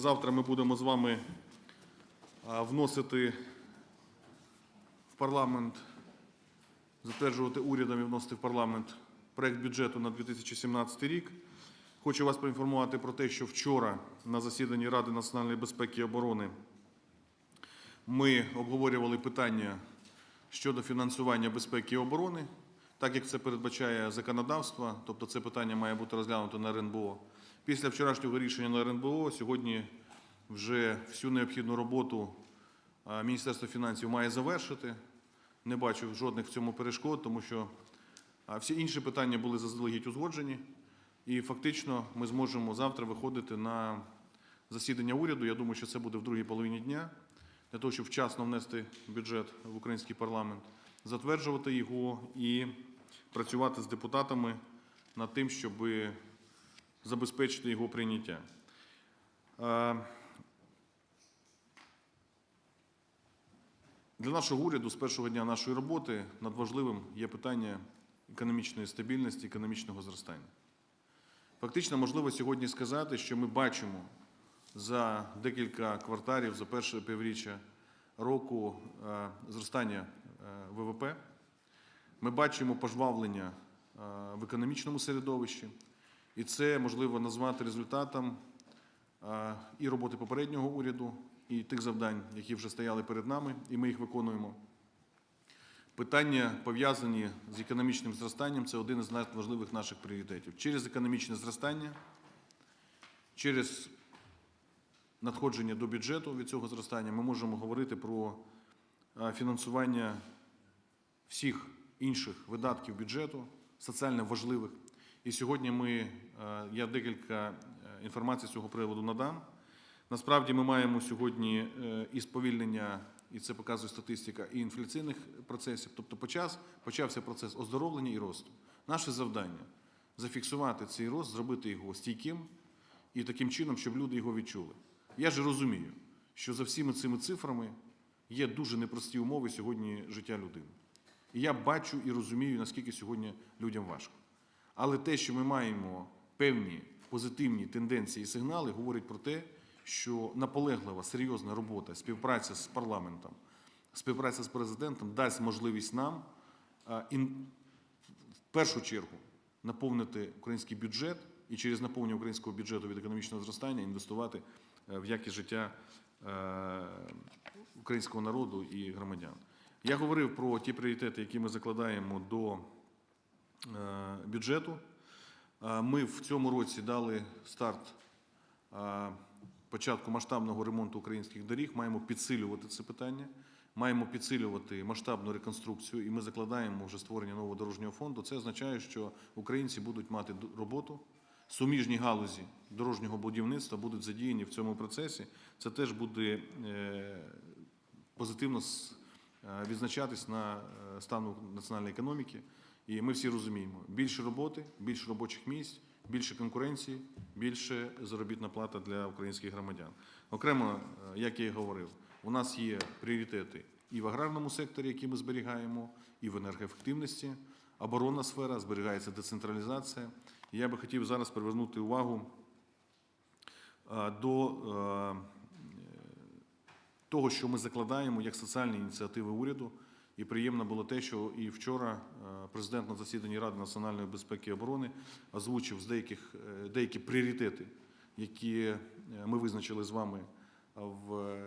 Завтра ми будемо з вами вносити в парламент, затверджувати урядом і вносити в парламент проект бюджету на 2017 рік. Хочу вас поінформувати про те, що вчора на засіданні Ради національної безпеки і оборони ми обговорювали питання щодо фінансування безпеки і оборони, так як це передбачає законодавство, тобто це питання має бути розглянуто на РНБО. Після вчорашнього рішення на РНБО сьогодні вже всю необхідну роботу Міністерство фінансів має завершити. Не бачу жодних в цьому перешкод, тому що всі інші питання були заздалегідь узгоджені. І фактично ми зможемо завтра виходити на засідання уряду. Я думаю, що це буде в другій половині дня, для того, щоб вчасно внести бюджет в український парламент, затверджувати його і працювати з депутатами над тим, щоб забезпечити його прийняття. Е, Для нашого уряду з першого дня нашої роботи надважливим є питання економічної стабільності, економічного зростання. Фактично, можливо сьогодні сказати, що ми бачимо за декілька кварталів, за перше півріччя року е, зростання е, ВВП. Ми бачимо пожвавлення в економічному середовищі, і це можливо назвати результатом і роботи попереднього уряду, і тих завдань, які вже стояли перед нами, і ми їх виконуємо. Питання, пов'язані з економічним зростанням, це один із надважливих наших пріоритетів. Через економічне зростання, через надходження до бюджету від цього зростання, ми можемо говорити про фінансування всіх інших видатків бюджету, соціально важливих. І сьогодні ми, е, я декілька е, інформацій з цього приводу надам. Насправді ми маємо сьогодні е, і сповільнення, і це показує статистика, і інфляційних процесів. Тобто почас, почався процес оздоровлення і росту. Наше завдання зафіксувати цей рост, зробити його стійким і таким чином, щоб люди його відчули. Я ж розумію, що за всіми цими цифрами є дуже непрості умови сьогодні життя людини. І я бачу і розумію, наскільки сьогодні людям важко. Але те, що ми маємо певні позитивні тенденції і сигнали, говорить про те, що наполеглива, серйозна робота, співпраця з парламентом, співпраця з президентом дасть можливість нам в першу чергу наповнити український бюджет і через наповнення українського бюджету від економічного зростання інвестувати е, в якість життя е, українського народу і громадян. Я говорив про ті пріоритети, які ми закладаємо до бюджету. Е, Ми в цьому році дали старт е, початку масштабного ремонту українських доріг. Маємо підсилювати це питання, маємо підсилювати масштабну реконструкцію, і ми закладаємо вже створення нового дорожнього фонду. Це означає, що українці будуть мати роботу. Суміжні галузі дорожнього будівництва будуть задіяні в цьому процесі. Це теж буде е, позитивно е, відзначатись на е, стану національної економіки. І ми всі розуміємо: більше роботи, більше робочих місць, більше конкуренції, більше заробітна плата для українських громадян. Окремо, е, як я і говорив, у нас є пріоритети і в аграрному секторі, які ми зберігаємо, і в енергоефективності. Оборонна сфера, зберігається децентралізація. Я би хотів зараз привернути увагу е, до е, того, що ми закладаємо як соціальні ініціативи уряду. І приємно було те, що і вчора е, президент на засіданні Ради національної безпеки і оборони озвучив з деяких, е, деякі пріоритети, які е, ми визначили з вами в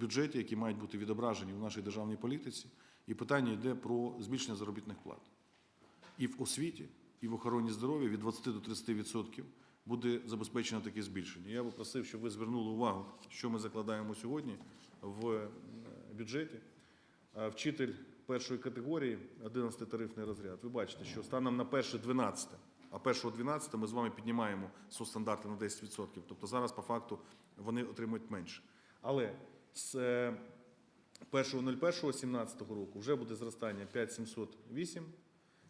бюджеті, які мають бути відображені в нашій державній політиці. І питання йде про збільшення заробітних плат. І в освіті, і в охороні здоров'я від 20 до 30% буде забезпечено таке збільшення. Я би просив, щоб ви звернули увагу, що ми закладаємо сьогодні в бюджеті. Вчитель першої категорії, 11 тарифний розряд. Ви бачите, що станом на перше 12, а першого 12 ми з вами піднімаємо соцстандарти на 10%. Тобто зараз по факту вони отримують менше. Але з е, 1.01.17 року вже буде зростання 5708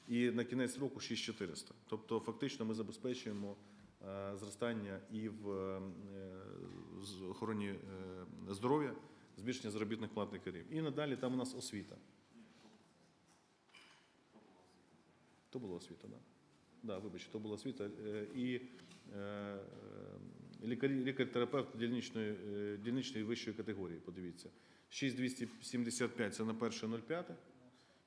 і на кінець року 6400. Тобто фактично ми забезпечуємо е, зростання і в е, охороні е, здоров'я, збільшення заробітних плат лікарів. І надалі там у нас освіта. То була освіта? Да? Да, вибачте, то була освіта. Е, І е, е, лікар-терапевт дільничної, дільничної вищої категорії, подивіться. 6275 це на 1.05.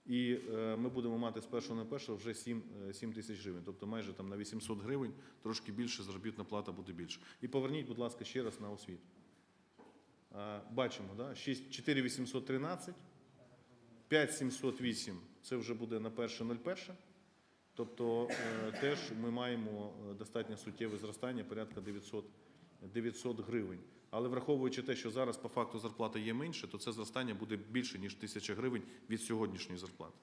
І ми будемо мати з першого на першого вже 7, е, 7 тисяч гривень, тобто майже там на 800 гривень, трошки більше, заробітна плата буде більше. І поверніть, будь ласка, ще раз на освіту. Бачимо, да? 6 4813, 5708 – це вже буде на 1.01. Тобто е, теж ми маємо е, достатньо суттєве зростання, порядка 900, 900 гривень. Але враховуючи те, що зараз по факту зарплата є менше, то це зростання буде більше, ніж 1000 гривень від сьогоднішньої зарплати.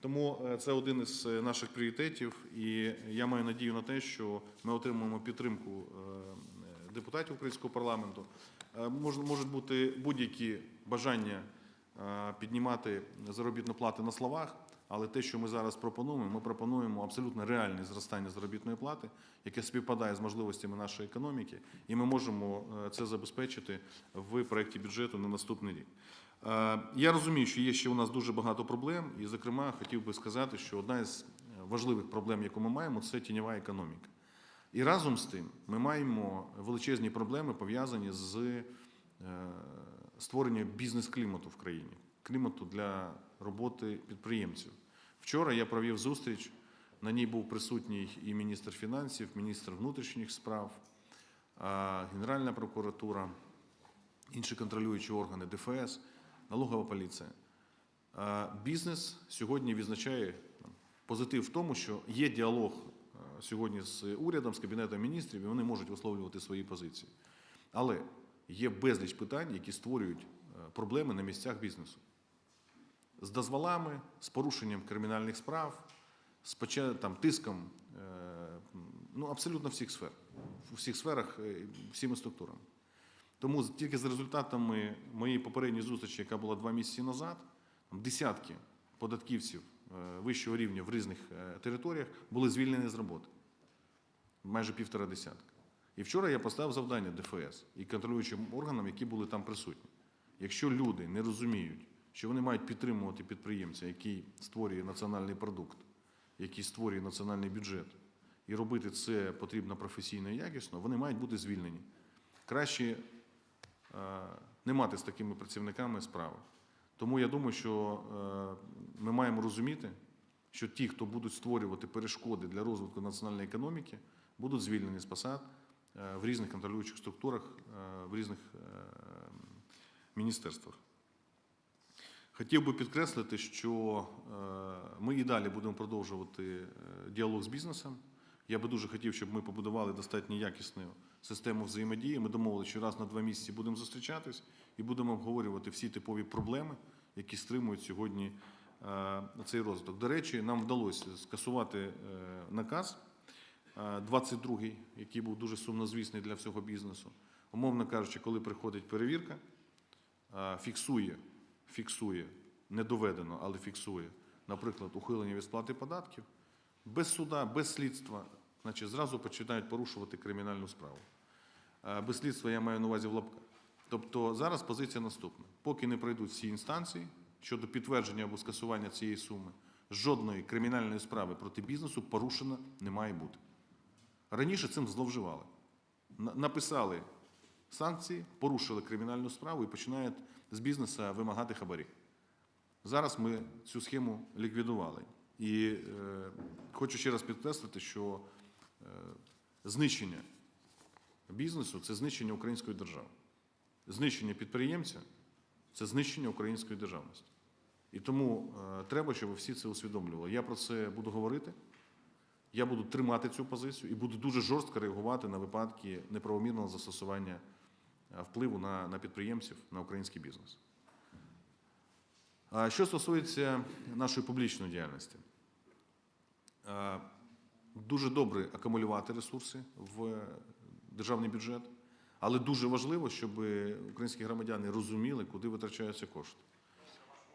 Тому е, це один із наших пріоритетів, і я маю надію на те, що ми отримаємо підтримку депутатів українського парламенту. Можуть бути будь-які бажання піднімати заробітну плату на словах, але те, що ми зараз пропонуємо, ми пропонуємо абсолютно реальне зростання заробітної плати, яке співпадає з можливостями нашої економіки, і ми можемо е, це забезпечити в проєкті бюджету на наступний рік. Е, Я розумію, що є ще у нас дуже багато проблем, і, зокрема, хотів би сказати, що одна із е, важливих проблем, яку ми маємо, це тіньова економіка. І разом з тим ми маємо величезні проблеми пов'язані з створенням бізнес-клімату в країні, клімату для роботи підприємців. Вчора я провів зустріч. На ній був присутній і міністр фінансів, міністр внутрішніх справ, Генеральна прокуратура, інші контролюючі органи, ДФС, налогова поліція. Бізнес сьогодні відзначає позитив в тому, що є діалог сьогодні з урядом, з кабінетом міністрів, і вони можуть висловлювати свої позиції. Але є безліч питань, які створюють проблеми на місцях бізнесу. З дозволами, з порушенням кримінальних справ, з там, тиском е, ну, абсолютно всіх сфер, у всіх сферах, е, всіми структурами. Тому тільки за результатами моєї попередньої зустрічі, яка була два місяці назад, десятки податківців е, вищого рівня в різних територіях були звільнені з роботи. Майже півтора десятка. І вчора я поставив завдання ДФС і контролюючим органам, які були там присутні. Якщо люди не розуміють, що вони мають підтримувати підприємця, який створює національний продукт, який створює національний бюджет, і робити це потрібно професійно і якісно, вони мають бути звільнені. Краще е, не мати з такими працівниками справи. Тому я думаю, що е, ми маємо розуміти, що ті, хто будуть створювати перешкоди для розвитку національної економіки, будуть звільнені з посад е, в різних контролюючих структурах, в різних міністерствах. Хотів би підкреслити, що е, ми і далі будемо продовжувати е, діалог з бізнесом. Я би дуже хотів, щоб ми побудували достатньо якісну систему взаємодії. Ми домовилися, що раз на два місяці будемо зустрічатись і будемо обговорювати всі типові проблеми, які стримують сьогодні е, цей розвиток. До речі, нам вдалося скасувати наказ е, 22-й, який був дуже сумнозвісний для всього бізнесу. Умовно кажучи, коли приходить перевірка, фіксує, фіксує, не доведено, але фіксує, наприклад, ухилення від сплати податків, без суда, без слідства, значить, зразу починають порушувати кримінальну справу. Е, Без слідства я маю на увазі в лапках. Тобто зараз позиція наступна: поки не пройдуть всі інстанції щодо підтвердження або скасування цієї суми, жодної кримінальної справи проти бізнесу порушено не має бути. Раніше цим зловживали. Написали санкції, порушили кримінальну справу і починають з бізнесу вимагати хабарі. Зараз ми цю схему ліквідували. І е, хочу ще раз підкреслити, що е, знищення бізнесу це знищення української держави. Знищення підприємця це знищення української державності. І тому е, треба, щоб всі це усвідомлювали. Я про це буду говорити. Я буду тримати цю позицію і буду дуже жорстко реагувати на випадки неправомірного застосування впливу на, на підприємців, на український бізнес. Що стосується нашої публічної діяльності, Е, дуже добре акумулювати ресурси в державний бюджет, але дуже важливо, щоб українські громадяни розуміли, куди витрачаються кошти.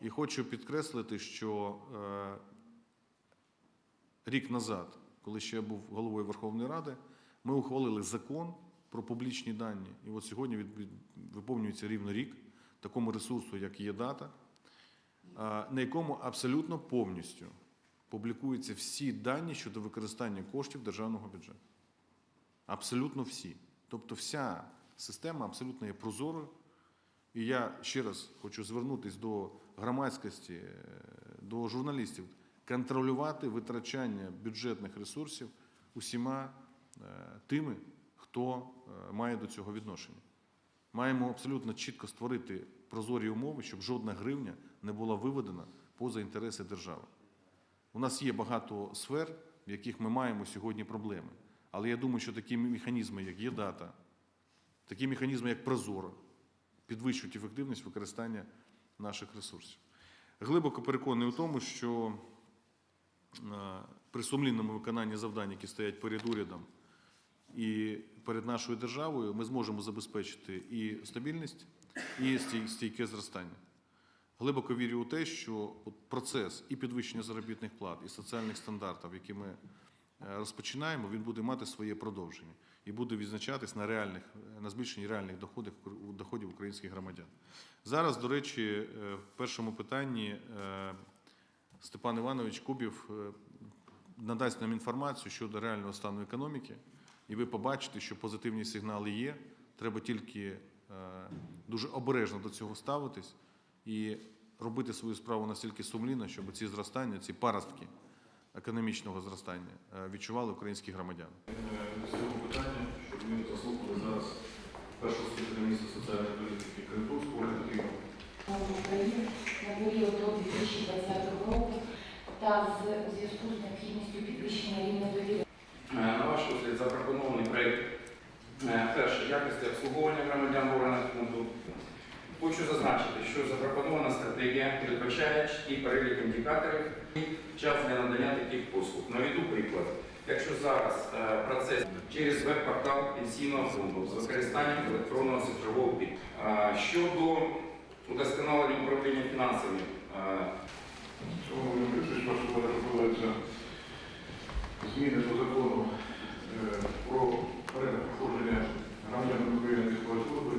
І хочу підкреслити, що е, рік назад, коли ще я був головою Верховної Ради, Ми ухвалили закон про публічні дані, і от сьогодні від, від- виповнюється рівно рік такому ресурсу, як є дата, на якому абсолютно повністю публікуються всі дані щодо використання коштів державного бюджету. Абсолютно всі. Тобто вся система абсолютно є прозорою. І я ще раз хочу звернутися до громадськості, е, до журналістів, контролювати витрачання бюджетних ресурсів усіма е, тими, хто е, має до цього відношення. Маємо абсолютно чітко створити прозорі умови, щоб жодна гривня не була виведена поза інтереси держави. У нас є багато сфер, в яких ми маємо сьогодні проблеми. Але я думаю, що такі механізми, як є дата, такі механізми, як Прозоро, підвищують ефективність використання наших ресурсів. Глибоко переконаний у тому, що е, при сумлінному виконанні завдань, які стоять перед урядом і перед нашою державою, ми зможемо забезпечити і стабільність, і стійке зростання. Глибоко вірю у те, що процес і підвищення заробітних плат, і соціальних стандартів, які ми е, розпочинаємо, він буде мати своє продовження і буде відзначатись на реальних на збільшенні реальних доходів доходів українських громадян. Зараз, до речі, е, в першому питанні е, Степан Іванович Кубів надасть нам інформацію щодо реального стану економіки, і ви побачите, що позитивні сигнали є. Треба тільки е, дуже обережно до цього ставитись і робити свою справу настільки сумлінно, щоб ці зростання, ці паростки економічного зростання е, відчували українські громадяни. Цього питання, щоб ми заслухали зараз першого спеціаліста соціальної політики Критовського України на період до 2020 року та з у зв'язку з необхідністю підвищення рівня довіри Ваш розгляд запропонований проєкт перше якості обслуговування громадян в фонду. Хочу зазначити, що запропонована стратегія передбачає чіткий перелік індикаторів і час для надання таких послуг. Наведу приклад. Якщо зараз е, процес через веб-портал пенсійного фонду з використанням електронного цифрового підпису. Щодо удосконалення управління фінансами, е, пропонується зміни до закону Е, про переходження громадян України військової.